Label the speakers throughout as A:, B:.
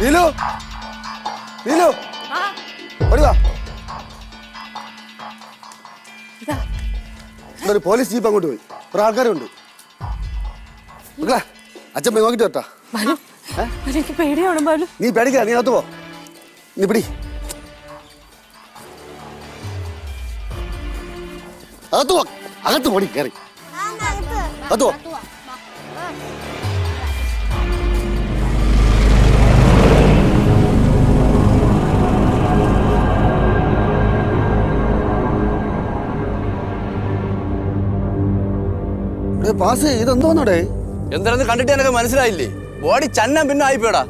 A: നീലു. നീലു. ഓടി വാ.
B: ഇതാ.
A: ഒരു പോലീസ് ജീപ്പ് അങ്ങോട്ട് പോയി. കുറെ ആൾക്കാരുണ്ട്. മക്കളെ അച്ഛൻ പോയി നോക്കിട്ട്
B: ബാലു, എനിക്ക് പേടിയാണ് ബാലു
A: നീ പേടിക്കാ നീ അകത്ത് പോ. നീ പിടി. അകത്ത് പോ. അകത്ത് പോടി കയറി അകത്ത് പോ. പാസ് ഇതെന്തോന്നടേ?
C: എന്താണെന്ന് കണ്ടിട്ട് എനിക്ക് മനസ്സിലായില്ലേ? ബോഡി ചന്നം പിന്നെ ആയിപ്പോടാ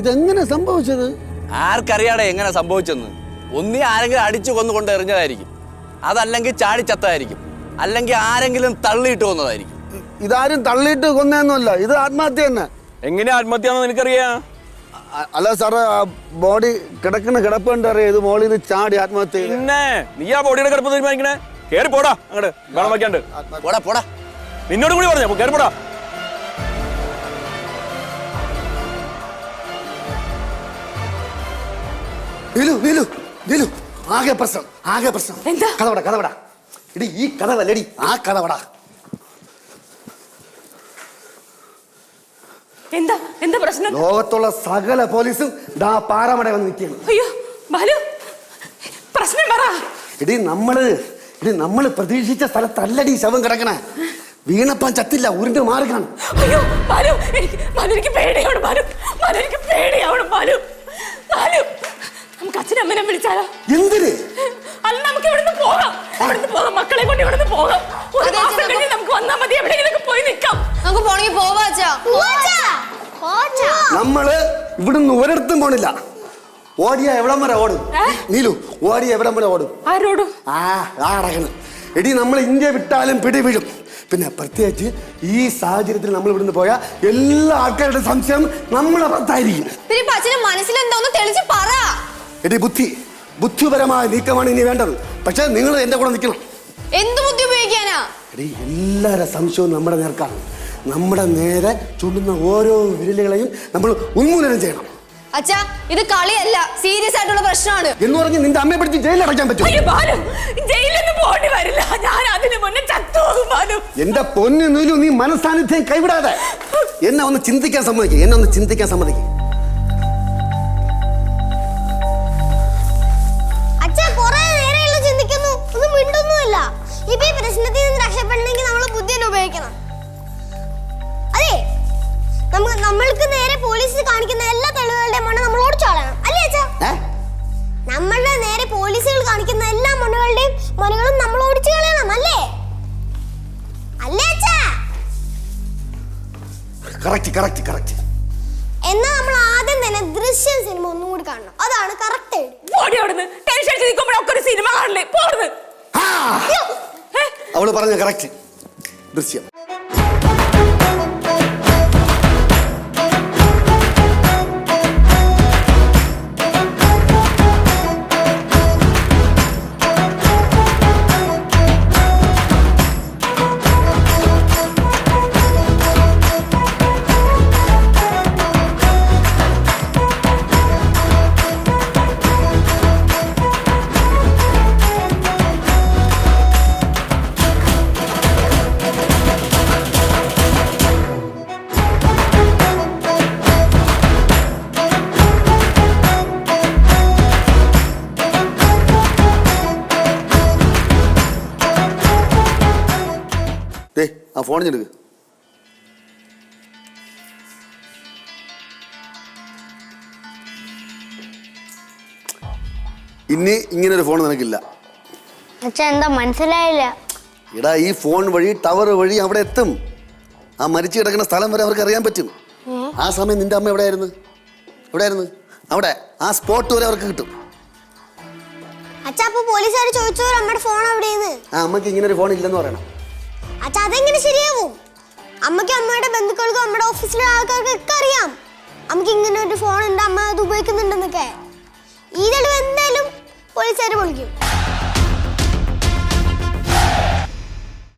A: ഇതെങ്ങനെ സംഭവിച്ചത്?
C: ആർക്കറിയാടെ എങ്ങനെ സംഭവിച്ചെന്ന്? ഒന്നീ ആരെങ്കിലും അടിച്ചു കൊന്നു കൊണ്ട് എറിഞ്ഞതായിരിക്കും. അതല്ലെങ്കിൽ ചാടിച്ചത്തായിരിക്കും അല്ലെങ്കിൽ ആരെങ്കിലും തള്ളിയിട്ട് കൊന്നതായിരിക്കും.
A: ഇതാരും തള്ളിയിട്ട് കൊന്നൊന്നുമല്ല ഇത് ആത്മഹത്യ തന്നെ.
D: എങ്ങനെ ആത്മഹത്യാന്ന് നിനക്കറിയാ?
A: അല്ല സാറേ ആ ബോഡി കിടക്കുന്ന കിടപ്പ് കണ്ടറിയാം ഇത് മോളിൽ നിന്ന് ചാടി ആത്മഹത്യ.
D: പിന്നെ നീ ആ ബോഡിയുടെ കിടപ്പ് തീരുമാനിക്കണേ. കേറി പോടാ അങ്ങോട്ട് വെള്ളം വയ്ക്കാണ്ട്.
C: പോടാ പോടാ.
D: നിന്നോട് കൂടി പറഞ്ഞു കേറിപ്പോടാ. പോടാ
A: നീലു നീലു നീലു ആകെ പ്രശ്നം ആകെ പ്രശ്നം.
B: എന്താ?
A: കഥവട കഥവട ഇടി ഈ കഥവല്ലടി ആ കഥവട
B: എന്താ എന്താ പ്രശ്നം?
A: ലോകത്തുള്ള സകല പോലീസും ദാ പാറമട വന്ന് നിൽക്കുകയാണ്.
B: അയ്യോ ബാലു പ്രശ്നം പറ.
A: ഇടി നമ്മൾ ഇടി നമ്മൾ പ്രതീക്ഷിച്ച സ്ഥലത്തല്ലടി ശവം കിടക്കണേ. വീണപ്പം ചത്തില്ല ഉരുണ്ട് മാറി കാണും.
B: അയ്യോ ബാലു എനിക്ക് ബാലു എനിക്ക് പേടിയാണ് ബാലു ബാലു എനിക്ക് പേടിയാണ് ബാലു ബാലു നമുക്ക് അച്ഛനും അമ്മനെ വിളിച്ചാലോ?
A: എന്തിന്?
B: അല്ല നമുക്ക് ഇവിടുന്ന് പോകാം. ഇവിടുന്ന് പോകാം മക്കളെ കൊണ്ട് ഇവിടുന്ന് പോകാം. ഒരു
E: അതെ,
B: മാസം
E: അച്ഛാ,
B: കഴിഞ്ഞ് നമുക്ക് വന്നാൽ മതി എവിടെയെങ്കിലും പോയി നിൽക്കാം.
E: നമുക്ക് പോണെങ്കിൽ പോവാച്ചാ
A: നമ്മൾ ഇവിടുന്ന് ഒരിടത്തും പോണില്ല. ഓടിയ എവിടം വരെ ഓടും? നീലു ഓടിയ എവിടം വരെ ഓടും?
B: ആരോടും?
A: ആ ആ അടങ്ങണ് എടി നമ്മൾ ഇന്ത്യ വിട്ടാലും പിടി വീഴും പിന്നെ പ്രത്യേകിച്ച് ഈ സാഹചര്യത്തിൽ നമ്മൾ ഇവിടുന്ന് പോയാൽ എല്ലാ ആൾക്കാരുടെ സംശയം നമ്മളെ പുറത്തായിരിക്കും
E: പിന്നെ ഇപ്പൊ അച്ഛന് മനസ്സിലെന്തോന്ന് തെളിച്ച് പറ.
A: എടി ബുദ്ധി. ബുദ്ധിപരമായ നീക്കമാണ് ഇനി വേണ്ടത്. പക്ഷെ നിങ്ങൾ എന്റെ കൂടെ നിൽക്കണം.
E: എന്ത് ബുദ്ധി ഉപയോഗിക്കാനാ?
A: എടി എല്ലാവരുടെ സംശയവും നമ്മുടെ നേർക്കാണ്. നമ്മുടെ നേരെ ചുണ്ടുന്ന ഓരോ വിരലുകളെയും നമ്മൾ ഉന്മൂലനം ചെയ്യണം.
E: അച്ഛാ ഇത് കളിയല്ല. സീരിയസ് ആയിട്ടുള്ള പ്രശ്നമാണ്.
A: എന്ന് പറഞ്ഞ് നിന്റെ അമ്മയെ പിടിച്ച് ജയിലിൽ അടയ്ക്കാൻ പറ്റും
B: ജയിലിലൊന്നും പോകേണ്ടി വരില്ല. ഞാൻ അതിന്
A: എന്റെ പൊന്നു നീ മനസ്സാന്നിധ്യം കൈവിടാതെ. എന്നെ ഒന്ന് ചിന്തിക്കാൻ സമ്മതിക്കും എന്നെ ഒന്ന് ചിന്തിക്കാൻ സമ്മതിക്കും. കറക്റ്റ് കറക്റ്റ് കറക്റ്റ്
F: എന്നാ നമ്മൾ ആദ്യം തന്നെ ദൃശ്യം സിനിമ ഒന്നും കൂടി കാണണം. അതാണ് കറക്റ്റ് ഓടി
B: പോടി അവിടുന്ന്. ടെൻഷൻ അടിച്ച് നിൽക്കുമ്പോഴൊക്കെ ഒരു സിനിമ കാണില്ലേ പോടുന്നു
A: അവൾ പറഞ്ഞ കറക്റ്റ് ദൃശ്യം. ദേ ആ ഫോൺ ഞെടുക്ക് ഇനി ഇങ്ങനെ ഒരു ഫോൺ നിനക്കില്ല
F: എന്താ മനസ്സിലായില്ല.
A: എടാ ഈ ഫോൺ വഴി ടവർ വഴി അവിടെ എത്തും. ആ മരിച്ചു കിടക്കുന്ന സ്ഥലം വരെ അവർക്ക് അറിയാൻ പറ്റും. ആ സമയം നിന്റെ അമ്മ എവിടെയായിരുന്നു? എവിടെയായിരുന്നു? അവിടെ ആ സ്പോട്ട് വരെ അവർക്ക് കിട്ടും.
F: അച്ഛാ അപ്പൊ പോലീസുകാർ ചോദിച്ചോ നമ്മുടെ ഫോൺ എവിടെയാണ്
A: ആ അമ്മയ്ക്ക് ഇങ്ങനെ ഒരു ഫോൺ ഇല്ലെന്ന് പറയണം.
F: അച്ഛാ അതെങ്ങനെ ശരിയാവും? അമ്മയ്ക്ക് അമ്മയുടെ ബന്ധുക്കൾക്കും നമ്മുടെ ഓഫീസിലെ ആൾക്കാർക്കും ഒക്കെ അറിയാം. അമ്മയ്ക്ക് ഇങ്ങനെ ഒരു ഫോൺ ഉണ്ട് അമ്മ അത് ഉപയോഗിക്കുന്നുണ്ടെന്നൊക്കെ. ഈ തെളിവ് എന്തായാലും പോലീസുകാർ പൊളിക്കും.